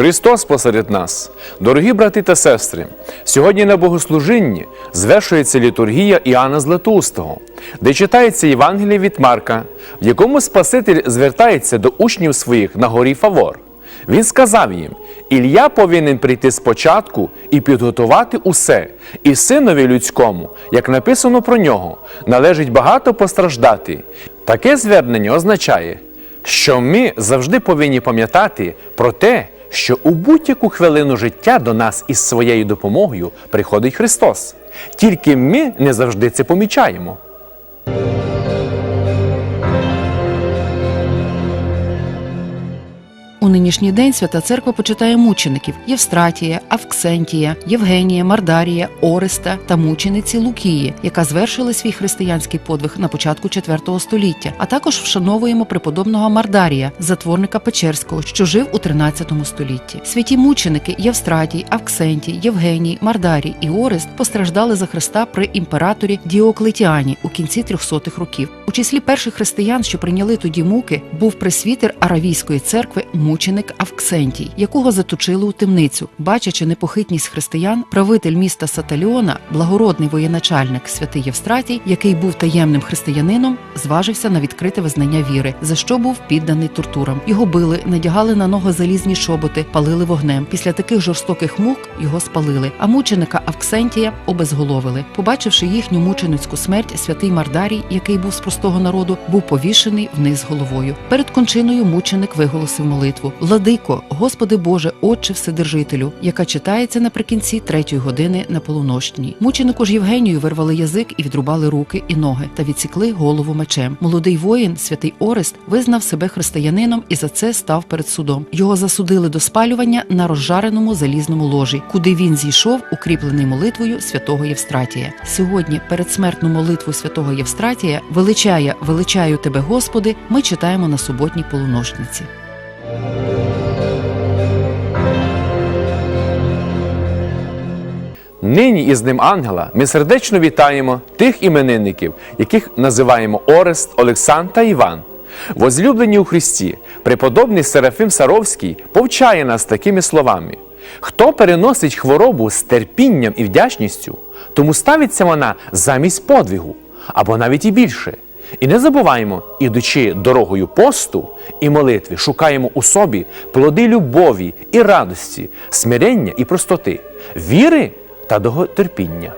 Христос посеред нас, дорогі брати та сестри, сьогодні на богослужінні звершується літургія Іоанна Златоустого, де читається Євангеліє від Марка, в якому Спаситель звертається до учнів своїх на горі Фавор. Він сказав їм: Ілля повинен прийти спочатку і підготувати усе, і синові людському, як написано про нього, належить багато постраждати. Таке звернення означає, що ми завжди повинні пам'ятати про те, що у будь-яку хвилину життя до нас із своєю допомогою приходить Христос. Тільки ми не завжди це помічаємо. У нинішній день свята церква почитає мучеників Євстратія, Авксентія, Євгенія, Мардарія, Ореста та мучениці Лукії, яка звершила свій християнський подвиг на початку IV століття. А також вшановуємо преподобного Мардарія, затворника Печерського, що жив у 13 столітті. Святі мученики Євстратій, Авксентій, Євгеній, Мардарій і Орест постраждали за Христа при імператорі Діоклетіані у кінці 300-х років. У числі перших християн, що прийняли тоді муки, був пресвітер Аравійської церкви мученик Авксентій, якого заточили у темницю. Бачачи непохитність християн, правитель міста Саталіона, благородний воєначальник святий Євстратій, який був таємним християнином, зважився на відкрите визнання віри, за що був підданий тортурам. Його били, надягали на ноги залізні шоботи, палили вогнем. Після таких жорстоких мук його спалили. А мученика Авксентія обезголовили. Побачивши їхню мученицьку смерть, святий Мардарій, який був з простого народу, був повішений вниз головою. Перед кончиною мученик виголосив молитву: Владико, Господи Боже, Отче Вседержителю, яка читається наприкінці третьої години на полунощній. Мученику ж Євгенію вирвали язик і відрубали руки і ноги та відсікли голову мечем. Молодий воїн, святий Орест, визнав себе християнином і за це став перед судом. Його засудили до спалювання на розжареному залізному ложі, куди він зійшов, укріплений молитвою святого Євстратія. Сьогодні передсмертну молитву святого Євстратія величає величаю тебе, Господи. Ми читаємо на суботній полуношниці. Нині із ним ангела ми сердечно вітаємо тих іменинників, яких називаємо Орест, Олександр та Іван. Возлюблені у Христі, преподобний Серафим Саровський повчає нас такими словами: хто переносить хворобу з терпінням і вдячністю, тому ставиться вона замість подвигу, або навіть і більше. І не забуваємо, ідучи дорогою посту і молитви, шукаємо у собі плоди любові і радості, смирення і простоти, віри та довготерпіння.